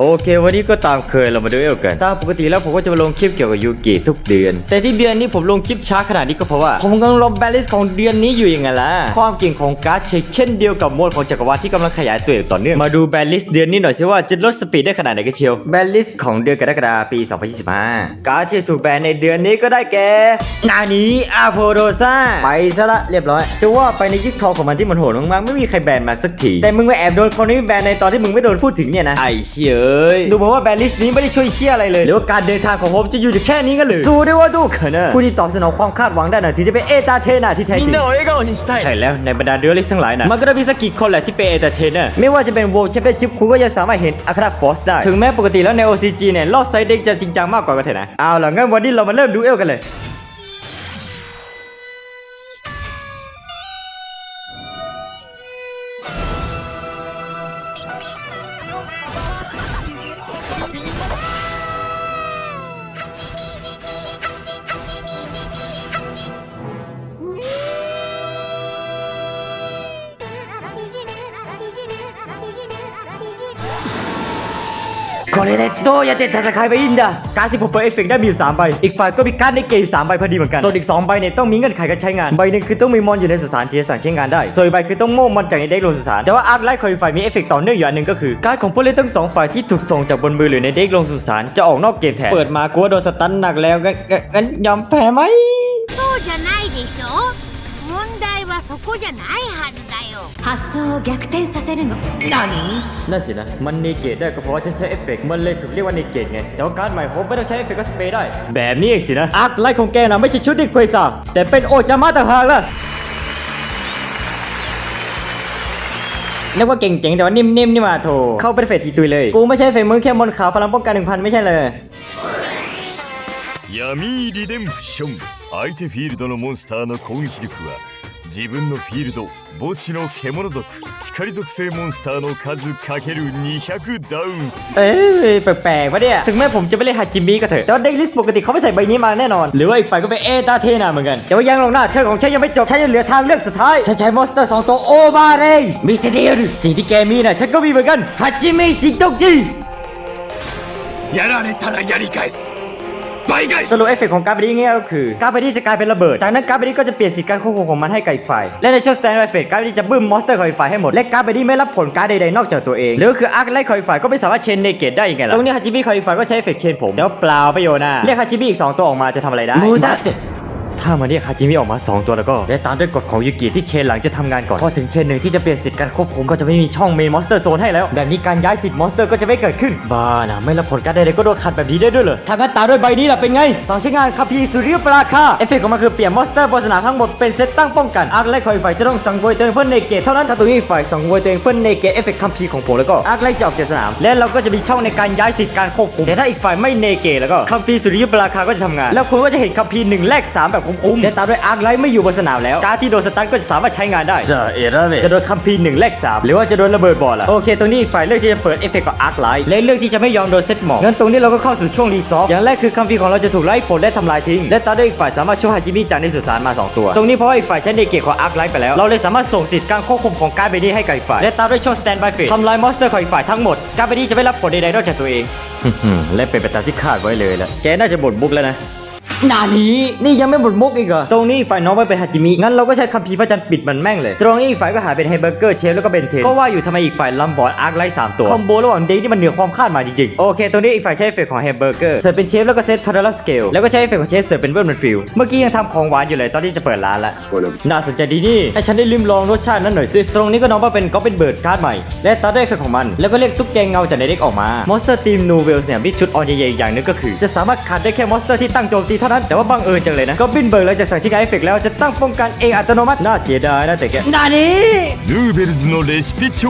โอเค วันนี้ก็ตามเคยเรามาดูเอลกัน ตามปกติแล้วผมก็จะมาลงคลิปเกี่ยวกับยูกิทุกเดือน แต่ที่เดือนนี้ผมลงคลิปช้าขนาดนี้ก็เพราะว่า ผมกำลังลงแบลลิสของเดือนนี้อยู่ยังไงล่ะ ความเก่งของการ์ดเช็คเช่นเดียวกับโหมดของจักรวาลที่กำลังขยายตัวอย่างต่อเนื่อง มาดูแบลลิสเดือนนี้หน่อยสิว่าจะลดสปีดได้ขนาดไหนกันเชียว แบลลิสของเดือนกรกฎาคมปี 2025 การ์ดที่ถูกแบนในเดือนนี้ก็ได้แก่ นานี้อาโพโดซาไปซะละเรียบร้อย จะว่าไปในยุคทองของมันที่มันโหดมากๆไม่มีใครแบนมาสักที แต่มึงไปแอบโดนคนนี้แบนในตอนที่มึงไม่โดนพูดถึงเนี่ยนะไอ้เชี่ยยดูเหมือนว่าแบลิสนี้ไม่ได้ช่วยเชี่ยอะไรเลยหรือว่าการเดินทางของผมจะอยู่แค่นี้กันเลยสู้ได้ว่าดูเขนะผู้ที่ตอบสนองความคาดหวังได้น่ะถึงจะเป็นเอตาเทน่าที่แท้จริงใช่แล้วในบรรดาเรือลิสทั้งหลายนะมันก็ได้มีสักกี่คนแหละที่เป็นเอตาเทน่าไม่ว่าจะเป็นโวลแชมเปี้ยนชิพคุณก็ยังสามารถเห็นอัคราฟอสได้ถึงแม้ปกติแล้วใน OCG เนี่ยรอบไซด์เด็กจะจริงจังมากกว่าก็เถอะนะเอาล่ะงั้นวันนี้เรามาเริ่มดูเอลกันเลย これでどうやって戦えばいいんだการที่ผมเปิดเอฟเฟกต์ได้มีอยู่3ใบ อีกฝ่ายก็มีการดในเกม3ใบพอดีเหมือนกัน ส่วนอีก 2 ใบเนี่ยต้องมีเงื่อนไขการใช้งาน ใบหนึ่งคือต้องมีมอนอยู่ในสสารที่จะสั่งใช้งานได้ ส่วนอีกใบคือต้องโม่มอนจากในเด็กลงสสาร แต่ว่าอาร์คไลท์ของอีกฝ่ายมีเอฟเฟกต์ต่อเนื่องอยู่อันหนึ่งก็คือ การดของผู้เล่นทั้งสองฝ่ายที่ถูกส่งจากบนมือหรือในเด็กลงสู่สารจะออกนอกเกมแทน เปิดมากลัวโดนสตันหนักแล้วงั้นงั้นงั้นยอมแพ้ไหม そうじゃないでしょ問題はそこじゃないはずだよ 発想を逆転させるの นั่นสินะ มันเนเกตได้ก็เพราะว่าฉันใช้เอฟเฟกต์มันเลยถูกเรียกว่าเนเกตไง แต่ว่าการดใหม่ผมไม่ต้องใช้เอฟเฟกต์ก็สเปรย์ได้ แบบนี้เองสินะ อาร์คไลท์ของแกนะไม่ใช่ชุดดิเควซ่าแต่เป็นโอจามาต่างหากล่ะนึกว่าเก่งๆ แต่ว่านิ่มๆ นี่มาโถเข้าเป็นเฟสตีตุยเลย กูไม่ใช่เฟสมึงแค่มนต์ขาวพลังป้องกันหนึ่งพันไม่ใช่เลย 闇リデンプション相手フィールドのモンスターの攻撃力は 自分のフィールド墓地の獣族光属性モンスターの数かける200ダウンス เอ้ยแปลกๆวะเนี่ย ถึงแม้ผมจะไม่เล่นฮาจิมิก็เถอะ แต่ว่าเด็กลิสต์ปกติเขาไม่ใส่ใบนี้มาแน่นอน หรือว่าอีกฝ่ายก็เป็นเอตาเทนาเหมือนกัน แต่ว่ายังลงหน้าเธอของฉันยังไม่จบ ฉันยังเหลือทางเลือกสุดท้าย ฉันใช้มอนสเตอร์สองตัวโอบาเรยมิสเดียร์สิ่งที่แกมีน่ะ ฉันก็มีเหมือนกันฮาจิมิชิโตจิ やられたらやり返す ไปไงสโลเอฟเฟกของการไปดีง่ายก็คือการไปดีจะกลายเป็นระเบิด จากนั้นการไปดีก็จะเปลี่ยนสิทธิการควบคุมของมันให้กักฝ่าย และในช่วงสแตนด์เอเฟกการไปดีจะบึ้มมอนสเตอร์คอยอีฝ่ายให้หมด และการไปดีไม่รับผลการใดๆนอกจากตัวเอง หรือคืออาร์คไลท์ขอยอีกฝ่ายก็ไม่สามารถเชนเนเกตได้ยังไงล่ะ ตรงนี้ฮาจิบิคอยอีกฝ่ายก็ใช้เอฟเฟกเชนผมแล้วเปล่าประโยชน์นะเรียกฮาจิบิอีกสองตัวออกมาจะทำอะไรได้มูดาเต มูดะถ้ามันเรียกฮาจิมิออกมา 2 ตัวแล้วก็และตามด้วยกฎของยูกิที่เชนหลังจะทำงานก่อนพอถึงเชนหนึ่งที่จะเปลี่ยนสิทธิ์การควบคุมก็จะไม่มีช่องเมนมอนสเตอร์โซนให้แล้วแบบนี้การย้ายสิทธิ์มอนสเตอร์ก็จะไม่เกิดขึ้นบ้านะไม่รับผลการใดๆก็โดนขัดแบบนี้ได้ด้วยเหรอทางการตามด้วยใบนี้ล่ะเป็นไงสองชิ้นงานคัมภีร์สุริยปราคาเอฟเฟกต์ของมันคือเปลี่ยนมอนสเตอร์บนสนามทั้งหมดเป็นเซตตั้งป้องกันอาร์คไลท์คอยฝ่ายจะต้องสังเวยตัวเองเพื่อนเนเกตเท่านั้นถ้าตัวนี้ฝ่ายสังเวยตัวเองเพื่อนเนเกตเอฟเฟกต์คัมภีร์ของผมแล้วก็อาร์คไลท์จะออกจากสนาม และเราก็จะมีช่องในการย้ายสิทธิ์การควบคุมแต่ถ้าอีกฝ่ายไม่เนเกตแล้วก็คัมภีร์สุริยปราคาก็จะทำงาน แล้วคุณก็จะเห็นคัมภีร์หนึ่งแลกสามแบบคุ้มๆและตามด้วยอาร์คไลท์ไม่อยู่บนสนามแล้วการดที่โดนสตันก็จะสามารถใช้งานได้จะเอราเวจะโดนคัมภีร์หนึ่งแลกสามหรือว่าจะโดนระเบิดบอลล่ะโอเคตรงนี้อีกฝ่ายเลือกที่จะเปิดเอฟเฟกต์กับอาร์คไลท์และเลือกที่จะไม่ยอมโดนเซตหมอกงั้นตรงนี้เราก็เข้าสู่ช่วงรีซอฟอย่างแรกคือคัมภีร์ของเราจะถูกไล่ผลและทำลายทิ้งและตามด้วยอีกฝ่ายสามารถช่วยฮาจิมิจากในสุสานมาสองตัว ตรงนี้เพราะว่าอีกฝ่ายใช้เนเกตของอาร์คไลท์ไปแล้วเราเลยสามารถส่งสิทธิ์การควบคุมของการดใบนี้ให้กับอีกฝ่ายและตามด้วยช่วงสแตนบายเฟสทำลายมอนสเตอร์ของอีกฝ่ายทั้งหมดการดใบนี้จะไม่รับผลใดๆนอกจากตัวเองและเป็นไปตามที่คาดไว้เลยละแกน่าจะบ่นบุกแล้วนะ นานี้นี่ยังไม่หมดมุกอีกเหรอ ตรงนี้อีกฝ่ายน้องไปเป็นฮาจิมิ งั้นเราก็ใช้คัมภีร์พระจันทร์ปิดมันแม่งเลย ตรงนี้อีกฝ่ายก็หาเป็นไฮเบอร์เกอร์เชฟแล้วก็เบนเทนก็ว่าอยู่ทำไมอีกฝ่ายลัมบอร์ดอาร์คไลท์สามตัว คอมโบระหว่างเดย์ที่มันเหนือความคาดหมายจริงๆ โอเค ตรงนี้อีกฝ่ายใช้เอฟเฟกต์ของแฮมเบอร์เกอร์เสิร์ฟเป็นเชฟแล้วก็เซตพาราลัสเกลแล้วก็ใช้เอฟเฟกต์ของเชฟเสิร์ฟเป็นเวิร์ดมันฟิลเมื่อกี้ยังทำของหวานอยู่เลยตอนที่จะเปิดร้านละน่าสนใจดีนี่ให้ฉันได้ลิมลองรสชาตินั้นหน่อยสิตรงนี้ก็น้องว่าเป็นก็เป็นเบิร์ดการ์ดใหม่และตาด้วยเอฟเฟกต์ของมัน แล้วก็เรียกตุ๊กแกเงาจากในเด็กออกมามอนสเตอร์ทีมนูเวลส์เนี่ยมีชุดออนใหญ่ๆอย่างหนึงก็คือ จะสามารถขัดได้แค่มอนสเตอร์ที่ตั้งโจมตีเท่นั้น แต่ว่าบังเอิญจังเลยนะก็บินเบิร์ดหลังจากสั่งที่การเอฟเฟกต์แล้วจะตั้งป้องกันเองอัตโนมัติ น่าเสียดายนะแต่แกนานี้ ヌーベルズのレシピ帳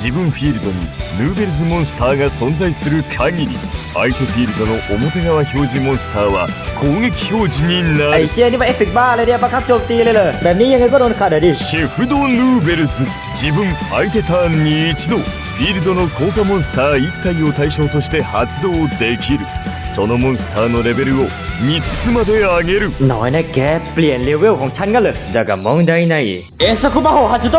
自分フィールドにヌーベルズモンスターが存在する限り相手フィールドの表側表示モンスターは攻撃表示にな ไอ る เชียนี่มันเอฟเฟกต์บ้าเลยเนี่ยบังคับโจมตีเลยเลยแบบนี้ยังไงก็โดนขัดอะดิ シェフドヌーベルズ自分相手ターンに一度フィールドの効果モンスター1体を対象として発動できるそのモンスターのレベルを 3つまで上げる น้อยนะแกเปลี่ยนเลเวลของฉันก็เลยだが問題ないเอสคุบะโฮฮัตโต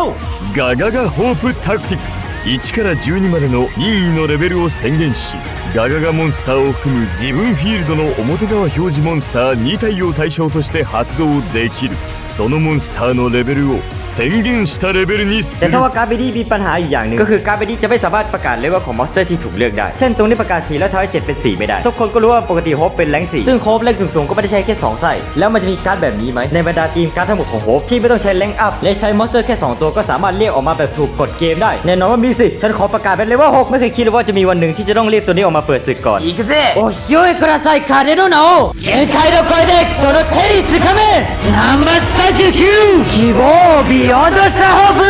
ガガガホープタクティクス 1から12までの任意のレベルを宣言しガガガモンスターを含む自分フィールドの表側表示モンスター2体を対象として発動できるそのモンスターのレベルを宣言したレベルにす แต่ る ถ้าว่าการ์ดเบดี้มีปัญหาอยู่อย่างหนึ่งก็คือการ์ดเบดี้จะไม่สามารถประกาศเลเวลของมอนสเตอร์ที่ถูกเลือกได้ เช่นตรงนี้ประกาศสีแล้วทำให้7เป็น 4 ไม่ได้ ทุกคนก็รู้ว่าปกติโฮปเป็นแรงสีซึ่งโฮปแรงสูงๆก็ไม่ได้ใช้แค่ 2 ไส้แล้วมันจะมีการ์ดแบบนี้ไหมในบรรดาทีมการ์ดทั้งหมดของโฮปที่ไม่ต้องใช้แรงอัพและใช้มอนสเตอร์แค่ 2 ตัวก็สามารถเรียกออกมาแบบถูกกฎเกมได้แน่นอนว่ามี สิฉันขอประกาศเป็นเลเวล6ไม่เคยคิดเลยว่าจะมีวันหนึ่งที่จะต้องเรียกตัวนี้ออกมาเปิดศึกก่อนอีกเซ่โอ้ช่วยกระใส่คาเดโนโน限界の声でその手につかめナンバー39希望ビヨンドサホープ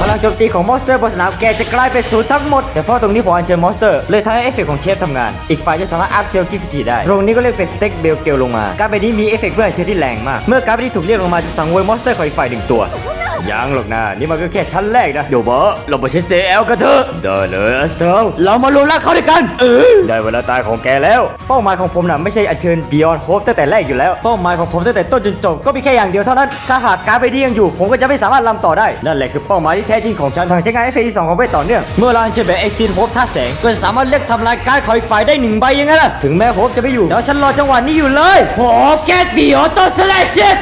พลังโจมตีของมอนสเตอร์บนสนามแกจะกลายเป็นศูนย์ทั้งหมด แต่เพราะตรงนี้ผมอัญเชิญมอนสเตอร์ เลยทำให้เอฟเฟกต์ของเชฟทำงาน อีกฝ่ายจะสามารถอัพเซลกิสกิได้ ตรงนี้ก็เรียกเป็นสเต็กเบลเกลลงมา การ์ดใบนี้มีเอฟเฟกต์เพื่ออัญเชิญที่แรงมาก เมื่อการ์ดใบนี้ถูกเรียกลงมาจะสังเวยมอนสเตอร์ของอีกฝ่ายหนึ่งตัว ยังหรอกนะนี่มันก็แค่ชั้นแรกนะเดี๋ยวบอเราไปใช้เซลกันเถอะได้เลยอัสเทลเรามารวมร่าเขาด้วยกันเออได้เวลาตายของแกแล้ว เป้าหมายของผมน่ะไม่ใช่อัญเชิญบิออนโฮปตั้งแต่แรกอยู่แล้วเป้าหมายของผมตั้งแต่ต้นจนจบก็มีแค่อย่างเดียวเท่านั้นถ้าหากการ์ดใบนี้ยังอยู่ ผมก็จะไม่สามารถลำต่อได้นั่นแหละคือเป้าหมายที่แท้จริงของฉันสั่งใช้งานให้เฟที่สองของเวทต่อเนื่องเมื่อเราอัญเชิญแบบเอ็กซินโฮปท่าแสงก็จะสามารถเลือกทำลายการ์ดของอีกฝ่ายได้หนึ่งใบอยังไงล่ะถึงแม้โฮปจะไม่อยู่แล้วฉันรอจังหวะนี้อยู่เลยโฮปแกตบิออนโตสลชชิต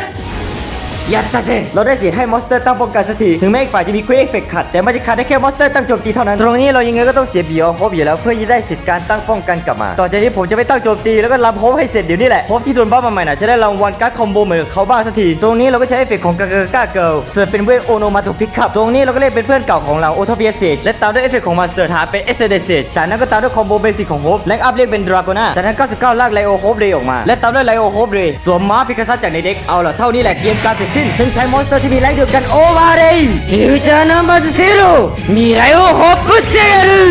ยัดตาเจเราได้เสียให้มอนสเตอร์ตั้งป้องกันสักทีถึงแม้อีกฝ่ายจะมีควีเอฟเฟกขัด แต่มันจะขัดได้แค่มอนสเตอร์ตั้งโจมตีเท่านั้น ตรงนี้เรายังไงก็ต้องเสียบีออโฮปอยู่แล้วเพื่อจะได้สิทธิ์การตั้งป้องกันกลับมา ต่อจากนี้ผมจะไม่ตั้งโจมตีแล้วก็ลำโฮปให้เสร็จเดี๋ยวนี้แหละโฮปที่โดนบ้ามาใหม่น่ะจะได้รางวัลการ์ดคอมโบเหมือนเขาบ้างสักทีตรงนี้เราก็ใช้เอฟเฟกของกากากาเกิลเสิร์ฟเป็นเวทโอโนมาตุพิกคับตรงนี้เราก็เล่นเป็นเพื่อนเก่าของเราโอทเบียเซจและตามด้วยเอฟเฟกของมาสเตอร์ทาเป็นเอสเดเซจจากนั้นก็ตามด้วยคอมโบเบสิกของโฮปแลงอัพเรียกเป็นดราโกน่าจากนั้น99ลากไลโอโฮปเรย์ออกมา และตามด้วยไลโอโฮปเรย์สวมม้าพิกาซัสจากในเด็กเอาล่ะเท่านี้แหละเกมการเสร็จสิ้นฉันใช้มอนสเตอร์ที่มีแรงเดียวกันโอวาเรย์ฟิวเจอร์นัมเบอร์ซีโร่มีไลโอโฮปุเจรุ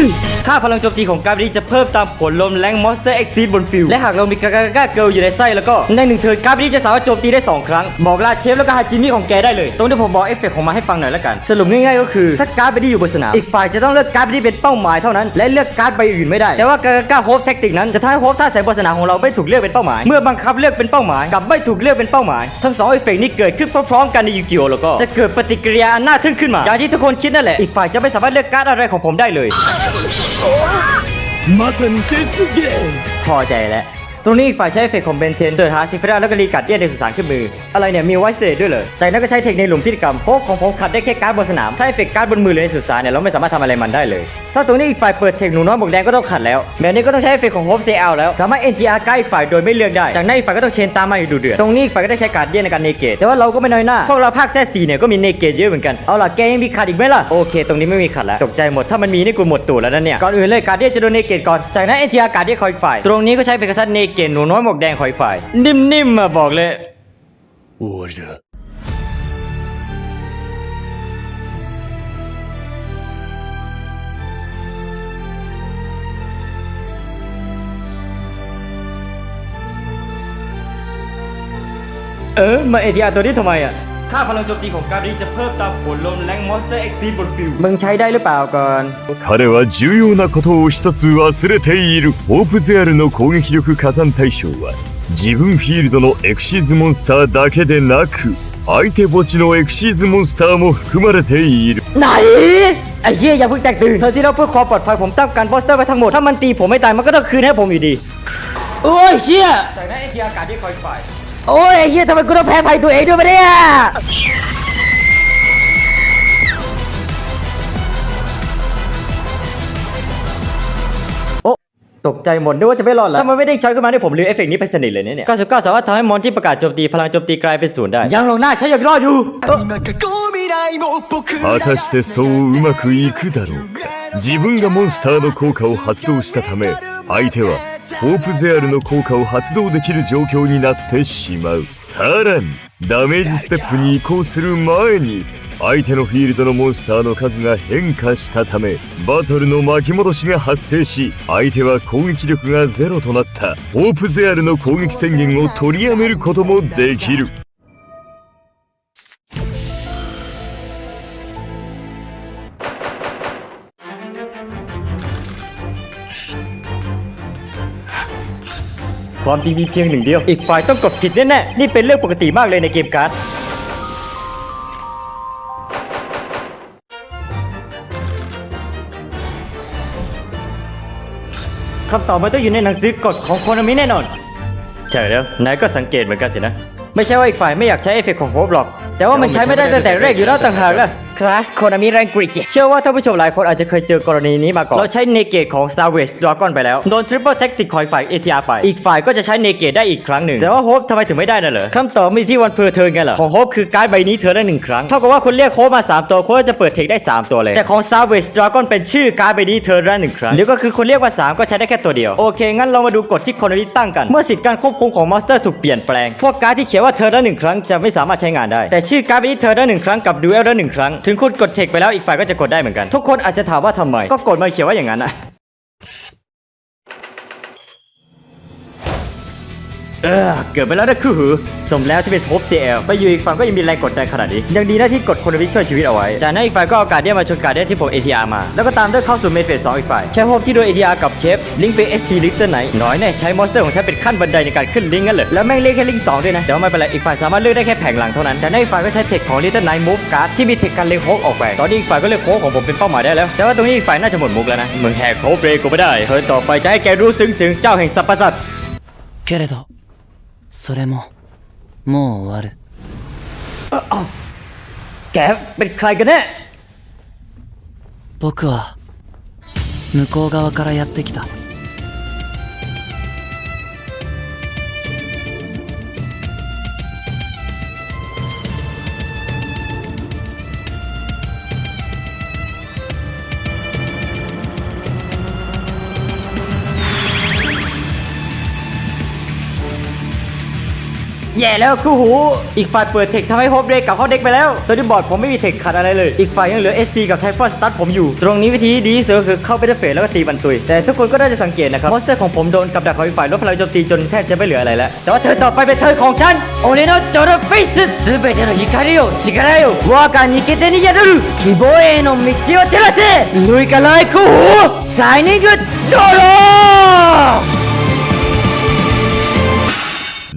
ค่าพลังโจมตีของการ์ดนี้จะเพิ่มตามผลลมแรงมอนสเตอร์เอ็กซีบนฟิลและหากเรามีกากากาเกิลอยู่ในไส้แล้วก็ในหนึ่งเทิร์นการ์ดนี้จะสามารถโจมตีได้ 2 ครั้ง บอกลาเชฟแล้วก็ฮาจิมิของแกได้เลย ตรงที่ผมบอกเอฟเฟกต์ของมันให้ฟังหน่อยละกัน สรุปง่ายๆก็คือถ้าการ์ดใบนี้อยู่บนสนาม อีกฝ่ายจะต้องเลือกการ์ดใบนี้เป็นเป้าหมายเท่านั้น และเลือกการ์ดใบอื่นไม่ได้ แต่ว่ากากากาโฮปแท็กติกนั้นจะทำให้โฮปท่าแสงบนสนามของเราไม่ถูกเลือกเป็นเป้าหมาย เมื่อบังคับเลือกเป็นเป้าหมายกับไม่ถูกเลือกเป็นเป้าหมาย ทั้งสองเอฟเฟกต์นี้เกิดขึ้นพร้อมๆกันในยูกิโอแล้วก็จะเกิดปฏิกิริยาหน้าทึ่งขึ้นมา อย่างที่ทุกคนคิดนั่นแหละ อีกฝ่ายจะไม่สามารถเลือกการ์ดอะไรของผมได้เลย มาสนเจสเกพอใจแล้ว ตรงนี้อีกฝ่ายใช้เอฟเฟกของเบนเทนเจอหาซิฟราแล้วก็รีกัดเดียนในสุสานขึ้นมือ อะไรเนี่ยมีไวสเตดด้วยเหรอจากนั้นก็ใช้เทคในหลุมพิธีกรรมโฮปของผมขัดได้แค่การ์ดบนสนามถ้าเอฟเฟกการ์ดบนมือหรือในสุสานเนี่ยเราไม่สามารถทำอะไรมันได้เลย ถ้าตรงนี้อีกฝ่ายเปิดเทคหนูน้อยบวกแดงก็ต้องขัดแล้วแบบนี้ก็ต้องใช้เอฟเฟกของโฮปเซลแล้ว สามารถ NTR ใกล้ฝ่ายโดยไม่เลือกได้จากนั้นอีกฝ่ายก็ต้องเชนตามมาอยู่ดูเดือดตรงนี้อีกฝ่ายก็ได้ใช้การ์ดเดียนในการเนเกตแต่ว่าเราก็ไม่น้อยหน้าพวกเราภาคแท้สี่เนี่ยก็มีเนเกตเยอะเหมือนกันเอาล่ะแกยังมีขัดอีกไหมล่ะโอเค ตรงนี้ไม่มีขัดแล้วตกใจหมดถ้ามันมีนี่กูหมดตัวแล้วนะเนี่ยก่อนอื่นเลยการ์ดเดียนจะโดนเนเกตก่อนจากนั้น NTR การ์ดเดียนคอยฝ่ายตรงนี้ก็ใช้เป็นกษัตริย์เนเกกณฑ์หนูน้อยหมวกแดงคอยฝ่าย นิ่มๆมาบอกเลย Order. เออ มาเอทีอาตัวนี้ทำไมอะ ค่าพลังโจมตีของการนี้จะเพิ่มตามผลลมแรงมอนสเตอร์เอ็กซีบนฟิลมึงใช้ได้หรือเปล่าก่อน 彼は重要なことを一つ忘れているホープゼアルの攻撃力加算対象は自分フィールドのエクシーズモンスターだけでなく相手墓地のエクシーズモンスターも含まれている ไหน ไอ้เหี้ยอย่าเพิ่งแตกตื่นเธอที่เราเพื่อความปลอดภัยผมตั้งการบอสเตอร์ไว้ทั้งหมด ถ้ามันตีผมไม่ตายมันก็ต้องคืนให้ผมอยู่ดี โอ้ยเชี่ยจากนั้นไอ้ที่อากาศที่คอยฝ่าย โอ้ยไอ้เหี้ยทำไมกูต้องแพ้ภัยตัวเองด้วยวะเนี่ย โอ้ตกใจหมดนึกว่าจะไม่รอดแล้วถ้ามันไม่ได้ใช้ขึ้นมาเนี่ยผมลืมเอฟเฟกต์นี้ไปสนิทเลยเนี่ย99สามารถทำให้มอนที่ประกาศโจมตีพลังโจมตีกลายเป็นศูนย์ได้ ยังลงหน้าฉันยังรอดอยู่ 今過去未来も僕ら果たしてそううまくいくだろうか自分がモンスターの効果を発動したため 相手はホープゼアルの効果を発動できる状況になってしまう。さらにダメージステップに移行する前に相手のフィールドのモンスターの数が変化したためバトルの巻き戻しが発生し相手は攻撃力がゼロとなった。ホープゼアルの攻撃宣言を取りやめることもできる ความจริงมีเพียงหนึ่งเดียว อีกฝ่ายต้องกดผิดแน่ๆ นี่เป็นเรื่องปกติมากเลยในเกมการ์ด คำตอบมันต้องอยู่ในหนังสือกฎของโคนามิแน่นอน ใช่แล้ว นายก็สังเกตเหมือนกันสินะ ไม่ใช่ว่าอีกฝ่ายไม่อยากใช้เอฟเฟกต์ของโฮปหรอก แต่ว่ามันใช้ไม่ได้ตั้งแต่แรกอยู่แล้วต่างหากล่ะ คลาสโคนามิแรงกริจเชื่อว่าท่านผู้ชมหลายคนอาจจะเคยเจอกรณีนี้มาก่อน เราใช้เนเกตของ Savage Dragon ไปแล้ว โดน Triple Tactic ของอีกฝ่าย ATR ไป อีกฝ่ายก็จะใช้เนเกตได้อีกครั้งหนึ่ง แต่ว่าโฮปทำไมถึงไม่ได้น่ะเหรอคำตอบมีที่วันเพอเทิร์นไงล่ะของโฮปคือการ์ดใบนี้เธอละหนึ่งครั้ง เท่ากับว่าคุณเรียกโฮปมา 3 ตัวโฮปจะเปิดเทคได้ 3 ตัวเลย แต่ของ Savage Dragon เป็นชื่อการ์ดใบนี้เธอละหนึ่งครั้งหรือก็คือคุณเรียกว่า3ก็ใช้ได้แค่ตัวเดียวโอเคงั้นเรามาดูกฎที่คนนี้ตั้งกัน เมื่อสิทธิ์การควบคุมของมอนสเตอร์ถูกเปลี่ยนแปลงพวกการ์ดที่เขียนว่าเธอละหนึ่งครั้งจะไม่สามารถใช้งานได้แต่ชื่อการ์ดใบนี้เธอละหนึ่งครั้งกับดูเอลละหนึ่งครั้งถึงคุณกดเทคไปแล้วอีกฝ่ายก็จะกดได้เหมือนกัน ทุกคนอาจจะถามว่าทำไม ก็กดมาเขียนว่าอย่างนั้นอะ เออเกิดไปแล้วนะคือหือสมแล้วที่เป็นโฮป CL ไปอยู่อีกฝั่งก็ยังมีแรงกดดันขนาดนี้ ยังดีนะที่กดคนวิช่วยชีวิตเอาไว้ จากนั้นอีกฝ่ายก็เอาการเดียนมาชนการเดียนที่ผม ATR มา แล้วก็ตามด้วยเข้าสู่เมนเฟสสองอีกฝ่าย ใช้โฮปที่โดน ATR กับเชฟ ลิงก์ไป SP ลิงก์ตัวไหน น้อยแน่ใช้มอนสเตอร์ของฉันเป็นขั้นบันไดในการขึ้นลิงก์งั้นเลยแล้วแม่งเรียกแค่ลิงก์สองด้วยนะ แต่ว่าไม่เป็นไรอีกฝ่ายสามารถเลือกได้แค่แผงหลังเท่านั้น จากนั้นอีกฝ่ายก็ใช้เทคของ Little Knight Move Card ที่มีเทคการเล็งโฮปออกไป ตอนนี้อีกฝ่ายก็เลือกโฮปของผมเป็นเป้าหมายได้แล้ว แต่ว่าตรงนี้อีกฝ่ายน่าจะหมดมุกแล้วนะมึงแหกโฮปเรย์กูไม่ได้เทิร์นต่อไปจะให้แกรู้ซึ้งถึงเจ้าแห่งสรรพสัตว์ けれど それももう終わる แกเป็นใครกันแน่ 僕は向こう側からやってきた แย่แล้วคู่หู อีกฝ่ายเปิดเทคทำให้โฮปเด็กกับเขาเด็กไปแล้วตัวที่บอดผมไม่มีเทคขาดอะไรเลย อีกฝ่ายยังเหลือ SC กับไทฟอนสตัดผมอยู่ ตรงนี้วิธีดีเสือคือเข้าไปเดเฟสแล้วก็ตีบันตุย แต่ทุกคนก็ได้จะสังเกตนะครับมอสเตอร์ของผมโดนกับดักของอีกฝ่ายลดพลังโจมตีจนแทบจะไม่เหลืออะไรแล้ว แต่ว่าเธอต่อไปเป็นเธอของฉันโอเลโนโจนรฟิสสเบเทโนฮิคาริโอจิการาโอว่ากานิเกเตนิยัารู้คิโบเอโนมิจิโอเทลาเซลุยกันเลยคู่หูชายนิ่กึโดโร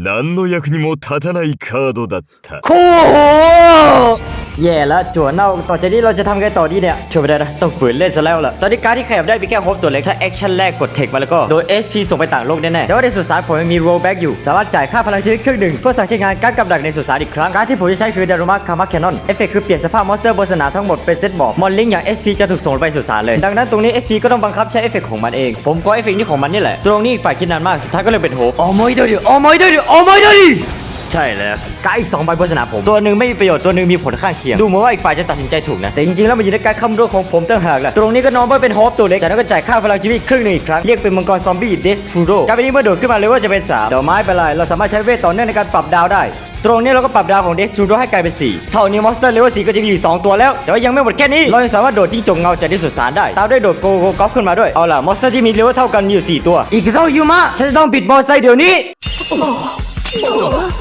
何の役にも立たないカードだった。こう แย่แล้วจั่วเน่าต่อจากนี้เราจะทำไงต่อดีเนี่ยช่วยไม่ได้นะต้องฝืนเล่นซะแล้วล่ะตอนนี้การที่ขยับได้มีแค่โฮปตัวเล็กถ้าแอคชั่นแรกกดเทคมาแล้วก็โดน SP ส่งไปต่างโลกแน่ๆแต่ว่าในสุสานผมยังมีโรแบ็กอยู่ สามารถจ่ายค่าพลังชีวิตครึ่งหนึ่งเพื่อสั่งใช้งานการกับดักในสุสานอีกครั้งการที่ผมจะใช้คือดารุมะคามาแคนนอนเอฟเฟกคือเปลี่ยนสภาพมอนสเตอร์บนสนามทั้งหมดเป็นเซตบอร์ดมอนลิงอย่าง SP จะถูกส่งไปสุสานเลยดังนั้นตรงนี้ SP ก็ต้องบังคับใช้เอฟเฟกของมันเองผมก็เอฟเฟกนี้ของมันนี่แหละตรงนี้ฝ่ายคิดนานมากสุดท้ายก็เลยเป็นโฮปโอ้มอยดดิโอ้มอยดดิโอ้มอยดดิ ใช่แล้วการดอีกสองใบบนสนามผม ตัวหนึ่งไม่มีประโยชน์ตัวหนึ่งมีผลข้างเคียง ดูเหมือนว่าอีกฝ่ายจะตัดสินใจถูกนะ แต่จริงๆแล้วมันอยู่ในการคำนวณของผมต่างหากแหละตรงนี้ก็น้องว่าเป็นฮอปตัวเล็กจากนั้นก็จ่ายค่าพลังชีวิตครึ่งหนึ่งอีกครั้งเรียกเป็นมังกรซอมบี้เดสทรูโดการเป็นนี้เมื่อโดดขึ้นมาเลยว่าจะเป็น3แต่ไม้เป็นไรเราสามารถใช้เวทต่อเนื่องในการปรับดาวได้ตรงนี้เราก็ปรับดาวของเดสทรูโดให้กลายเป็น 4 เท่านี้มอนสเตอร์เลเวล4ก็จะมีอยู่ 2 ตัวแล้ว แต่ว่ายังไม่หมดแค่นี้ เรายังสามารถโดดจิ้งจกเงาจากที่สุสานได้ ตามด้วยโดดโกโกกอล์ฟขึ้นมาด้วย เอาล่ะมอนสเตอร์ที่มีเลเวลเท่ากันมีอยู่ 4 ตัว อีกเซายูมะฉันจะต้องปิดบอลไซด์เดี๋ยวนี้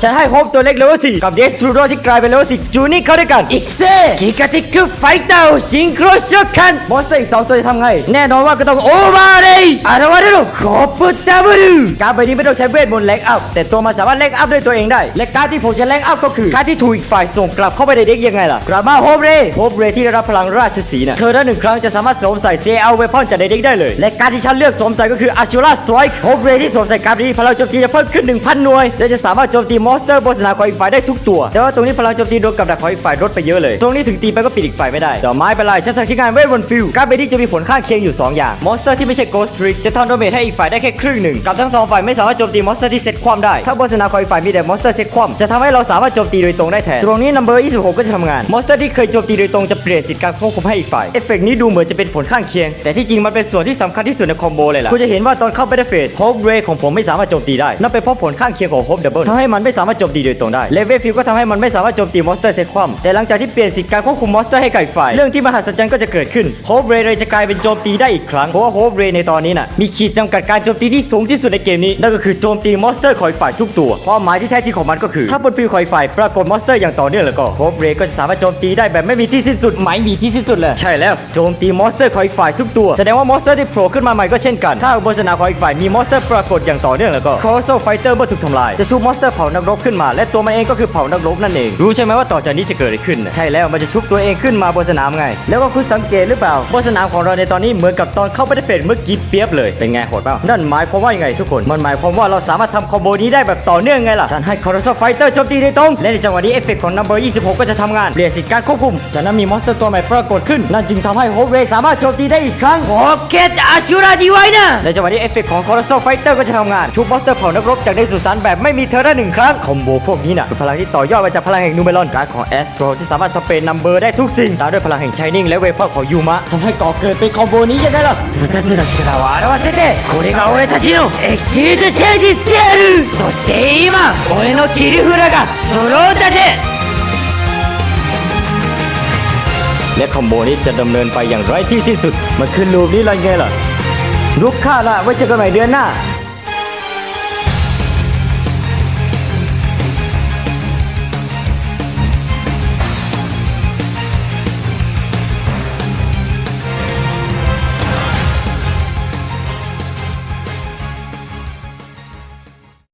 ฉันให้โฮปตัวเล็กเลเวล4กับเดสทรูโดที่กลายเป็นเลเวล10จูนี่เข้าด้วยกันอีกเซ่กิกาติกไฟเตอร์ซิงโครช็อคันมอนสเตอร์อีกสองตัวจะทำไง แน่นอนว่าก็ต้องโอมาเลยอาราวันโรขอปุตตาบุรุการดใบนี้ไม่ต้องใช้เวทมนต์แลกอัพแต่ตัวมันสามารถแลกอัพด้วยตัวเองได้ และการดที่ผมจะแลกอัพก็คือการดที่ถูกอีกฝ่ายส่งกลับเข้าไปในเด็กยังไงล่ะกลับมาโฮปเรโฮปเรที่ได้รับพลังราชสีห์น่ะเธอได้หนึ่งครั้งจะสามารถสวมใส่เซลเวพอนจากในเด็กได้เลย และการดที่ฉันเลือกสวมใส่ก็คืออาชูราสไตรค์โฮปเรที่สวมใส่การดนี้พลังโจมตีจะเพิ่มขึ้น1,000หน่วยและจะสามารถโจมตีมอนสเตอร์บนสนามของอีกฝ่ายได้ทุกตัว แต่ว่าตรงนี้พลังโจมตีโดนกับดักของอีกฝ่ายลดไปเยอะเลย ตรงนี้ถึงตีไปก็ปิดอีกฝ่ายไม่ได้ดอกไม้เป็นไรฉันสั่งใช้งานเวทบนฟิลการเบดี้จะมีผลข้างเคียงอยู่ 2 อย่าง มอนสเตอร์ที่ไม่ใช่โกสทริกจะทำดาเมจให้อีกฝ่ายได้แค่ครึ่งหนึ่ง กับทั้งสองฝ่ายไม่สามารถโจมตีมอนสเตอร์ที่เซตความได้ ถ้าบนสนามของอีกฝ่ายมีแต่มอนสเตอร์เซตความจะทำให้เราสามารถโจมตีโดยตรงได้แทน ตรงนี้นัมเบอร์26ก็จะทำงาน มอนสเตอร์ที่เคยโจมตีโดยตรงจะเปลี่ยนสิทธิ์การควบคุมให้อีกฝ่าย เอฟเฟกต์นี้ดูเหมือนจะเป็นผลข้างเคียง แต่ที่จริงมันเป็นส่วนที่สำคัญที่สุดในคอมโบเลยล่ะ คุณจะเห็นว่าตอนเข้า Battlefield โฮปเรของผมไม่สามารถโจมตีได้นั่นเป็นเพราะผลข้างเคียงของโฮปเ Unbeatable ทำให้มันไม่สามารถโจมตีโดยตรงได้ Level Field ก็ทำให้มันไม่สามารถโจมตีมอนสเตอร์เซตคว่ำแต่หลังจากที่เปลี่ยนสิทธิ์การควบคุมมอนสเตอร์ให้กับอีกฝ่ายเรื่องที่มหัศจรรย์ก็จะเกิดขึ้นโฮปเรย์เลยจะกลายเป็นโจมตีได้อีกครั้งเพราะว่าโฮปเรย์ในตอนนี้น่ะมีขีดจำกัดการโจมตีที่สูงที่สุดในเกมนี้นั่นก็คือโจมตีมอนสเตอร์ของอีกฝ่ายทุกตัวความหมายที่แท้จริงของมันก็คือ ถ้าบนฟิลของอีกฝ่ายปรากฏมอนสเตอร์อย่างต่อเนื่องแล้วก็โฮปเรย์ก็จะสามารถโจมตีได้แบบไม่มีที่สิ้นสุดไม่มีที่สิ้นสุดเลยใช่แล้วโจมตีมอนสเตอร์ของอีกฝ่ายทุกตัวแสดงว่ามอนสเตอร์ที่โผล่ขึ้นมาใหม่ก็เช่นกันถ้าบนสนามของอีกฝ่ายมีมอนสเตอร์ปรากฏอย่างต่อเนื่องแล้วก็ Colossal Fighter เมื่อถูกทำลายจะชุบมอนสเตอร์เผานักรบขึ้นมา และตัวมันเองก็คือเผานักรบนั่นเอง รู้ใช่ไหมว่าต่อจากนี้จะเกิดอะไรขึ้นน่ะใช่แล้วมันจะชุบตัวเองขึ้นมาบนสนามไง แล้วก็คุณสังเกตหรือเปล่าบนสนามของเราในตอนนี้เหมือนกับตอนเข้าไปในเฟสเมื่อกี้เปียบเลยเป็นไงโหดเปล่านั่นหมายความว่ายังไงทุกคนมันหมายความว่าเราสามารถทำคอมโบนี้ได้แบบต่อเนื่องไงล่ะฉันให้ Colossal Fighter โจมตีโดยตรงและในจังหวะนี้เอฟเฟกต์ของ Number 26 ก็จะทำงานเปลี่ยนสิทธิ์การควบคุมจากนั้นมีมอนสเตอร์ตัวใหม่ปรากฏขึ้นนั่นจึงทำให้โฮเวสามารถโจมตีได้อีกครั้งโอเคอาชูราดีไว้นะในจังหวะนี้เอฟเฟกต์ของ Colossal Fighter ก็จะทำงานชุบมอนสเตอร์เผานักรบจากในสุสานแบบไม่มีเธอได้หนึ่งครั้งคอมโบพวกนี้น่ะคือพลังที่ต่อยอดมาจากพลังแห่งนูเมลอนการ์ดของแอสโตรที่สามารถสเปนนัมเบอร์ได้ทุกสิ่งตามด้วยพลังแห่งชายนิ่งและเวเปอร์ของยูมะทำให้ก่อเกิดเป็นคอมโบนี้ยังไงล่ะ2つの力を表せてこれが俺たちのエクシードチェンジであるそして今俺の切り札が揃ったぜและคอมโบนี้จะดำเนินไปอย่างไร้ที่สิ้นสุด มันคือลูปนี้เลยไงล่ะลุกข้าละไว้เจอกันใหม่เดือนหน้า